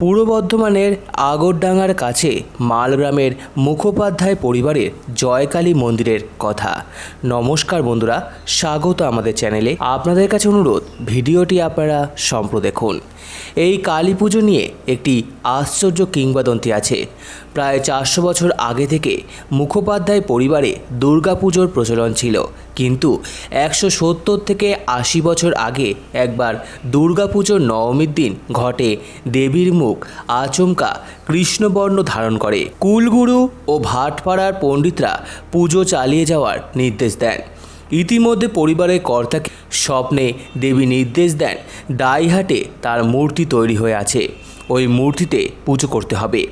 পূর্ব বর্ধমানের আগরডাঙ্গার কাছে মালগ্রামের মুখোপাধ্যায় পরিবারের জয়কালী মন্দিরের কথা। নমস্কার বন্ধুরা, স্বাগত আমাদের চ্যানেলে। আপনাদের কাছে অনুরোধ, ভিডিওটি আপনারা সম্প্র দেখুন। এই কালী পুজো নিয়ে একটি আশ্চর্য কিংবদন্তি আছে। প্রায় চারশো বছর আগে থেকে মুখোপাধ্যায় পরিবারে দুর্গাপুজোর প্রচলন ছিল। কিন্তু একশো সত্তর থেকে আশি বছর আগে একবার দুর্গাপুজোর নবমীর দিন ঘটে দেবীর মুখ আচমকা কৃষ্ণবর্ণ ধারণ করে। কুলগুরু ও ভাটপাড়ার পণ্ডিতরা পুজো চালিয়ে যাওয়ার নির্দেশ দেন। ইতিমধ্যে পরিবারের কর্তাকে স্বপ্নে দেবী নির্দেশ দেন, ডাইহাটে তার মূর্তি তৈরি হয়ে আছে। ওই মূর্তিতে পুজো করতে হবে।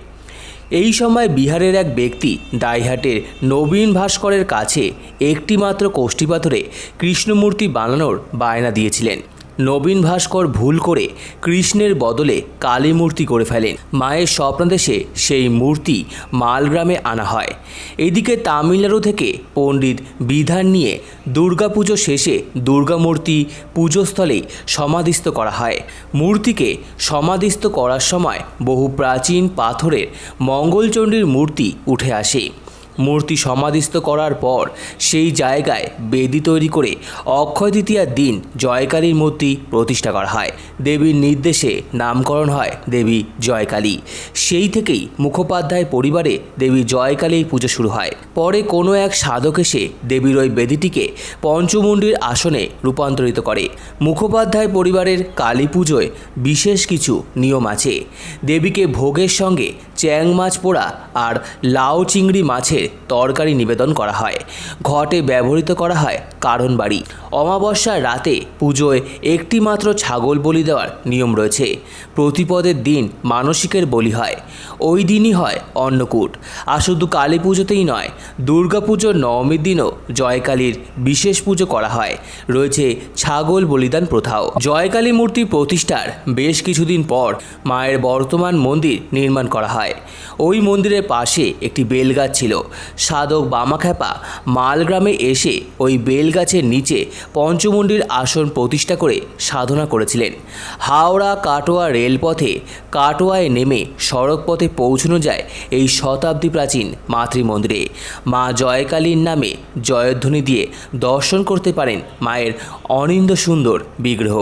এই সময় বিহারের এক ব্যক্তি ডাইহাটের নবীন ভাস্করের কাছে একটিমাত্র কোষ্ঠী পাথরে কৃষ্ণমূর্তি বানানোর বায়না দিয়েছিলেন। নবীন ভাস্কর ভুল করে কৃষ্ণের বদলে কালী মূর্তি করে ফেলেন। মায়ের স্বপ্নাদেশে সেই মূর্তি মালগ্রামে আনা হয়। এদিকে তামিলনাড়ু থেকে পণ্ডিত বিধান নিয়ে দুর্গাপুজো শেষে দুর্গামূর্তি পুজোস্থলেই সমাধিস্থ করা হয়। মূর্তিকে সমাধিস্থ করার সময় বহু প্রাচীন পাথরের মঙ্গলচণ্ডীর মূর্তি উঠে আসে। মূর্তি সমাধিস্থ করার পর সেই জায়গায় বেদি তৈরি করে অক্ষয় তৃতীয়ার দিন জয়কালীর মূর্তি প্রতিষ্ঠা করা হয়। দেবীর নির্দেশে নামকরণ হয় দেবী জয়কালী। সেই থেকেই মুখোপাধ্যায় পরিবারে দেবী জয়কালীর পুজো শুরু হয়। পরে কোনো এক সাধক এসে দেবীর ওই বেদিটিকে পঞ্চমুণ্ডির আসনে রূপান্তরিত করে। মুখোপাধ্যায় পরিবারের কালী পুজোয় বিশেষ কিছু নিয়ম আছে। দেবীকে ভোগের সঙ্গে চ্যাং মাছ পোড়া আর লাউ চিংড়ি মাছের তরকারি নিবেদন করা হয়। ঘটে ব্যবহৃত করা হয় কারণ বাড়ি। অমাবস্যার রাতে পুজোয় একটি মাত্র ছাগল বলি দেওয়ার নিয়ম রয়েছে। প্রতিপদের দিন মানসিকের বলি হয়। ওই দিনই হয় অন্নকূট। আর শুধু কালী পুজোতেই নয়, দুর্গা পুজোর নবমীর দিনও জয়কালীর বিশেষ পুজো করা হয়। রয়েছে ছাগল বলিদান প্রথাও। জয়কালী মূর্তি প্রতিষ্ঠার বেশ কিছুদিন পর মায়ের বর্তমান মন্দির নির্মাণ করা হয়। ওই মন্দিরের পাশে একটি বেলগাছ ছিল। সাধক বামাখ্যাপা মালগ্রামে এসে ওই বেলগাছের নিচে পঞ্চমুণ্ডির আসন প্রতিষ্ঠা করে সাধনা করেছিলেন। হাওড়া কাটোয়া রেলপথে কাটোয়ায় নেমে সড়ক পথে পৌঁছানো যায় এই শতাব্দী প্রাচীন মাতৃমন্দিরে। মা জয়কালীর নামে জয়ধ্বনি দিয়ে দর্শন করতে পারেন মায়ের অনিন্দ সুন্দর বিগ্রহ।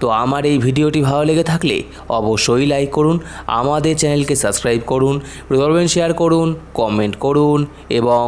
তো আমার এই ভিডিওটি ভালো লেগে থাকলে অবশ্যই লাইক করুন, আমাদের চ্যানেলকে সাবস্ক্রাইব করুন। করবেন শেয়ার করুন কমেন্ট করুন এবং